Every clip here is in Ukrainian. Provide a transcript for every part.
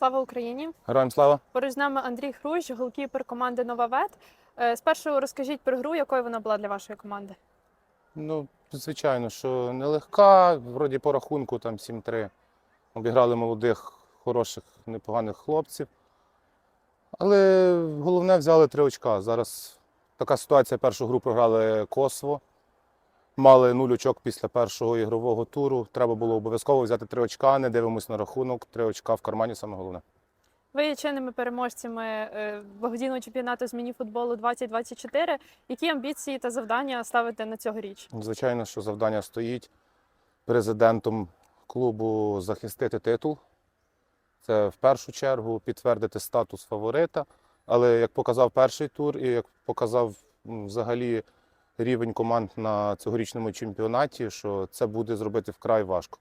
Слава Україні! Героям слава! Поруч з нами Андрій Хрущ, голкіпер команди Новавет. Е, Спершу розкажіть про гру, якою вона була для вашої команди. Ну, звичайно, що нелегка, вроді по рахунку там 7-3. Обіграли молодих, хороших, непоганих хлопців. Але головне взяли три очка. Зараз така ситуація. Першу гру програли Косово. Мали нуль очок після першого ігрового туру. Треба було обов'язково взяти три очка, не дивимось на рахунок. Три очка в кармані саме головне. Ви є чинними переможцями е, благодійного чемпіонату з мініфутболу 2024. Які амбіції та завдання ставите на цьогоріч? Звичайно, що завдання стоїть президентом клубу захистити титул. Це в першу чергу підтвердити статус фаворита. Але як показав перший тур і як показав взагалі рівень команд на цьогорічному чемпіонаті, що це буде зробити вкрай важко.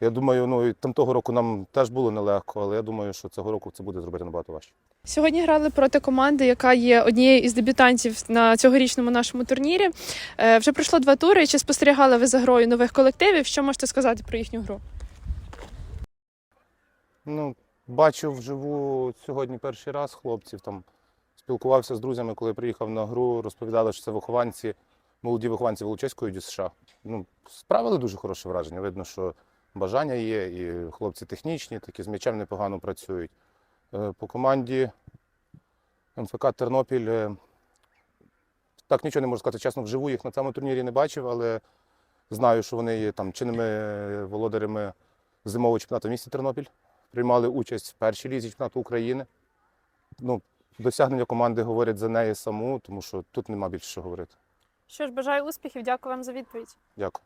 Я думаю, ну і там того року нам теж було нелегко, але я думаю, що цього року це буде зробити набагато важче. Сьогодні грали проти команди, яка є однією із дебютантів на цьогорічному нашому турнірі. Е, Вже пройшло два тури. Чи спостерігали ви за грою нових колективів? Що можете сказати про їхню гру? Ну, бачив вживу сьогодні перший раз хлопців. Там спілкувався з друзями, коли приїхав на гру, розповідали, що це вихованці, молоді вихованці Волочиської ДЮСШ. Ну, справили дуже хороше враження. Видно, що бажання є, і хлопці технічні, такі з м'ячем непогано працюють. Е, По команді МФК Тернопіль. е, Так нічого не можу сказати. Чесно, вживу їх на цьому турнірі не бачив, але знаю, що вони є там чинними володарями зимового чемпіонату в місті Тернопіль приймали участь в першій лізі чемпіонату України. Ну, досягнення команди говорять за неї саму, тому що тут нема більше що говорити. Що ж, бажаю успіхів, дякую вам за відповідь. Дякую.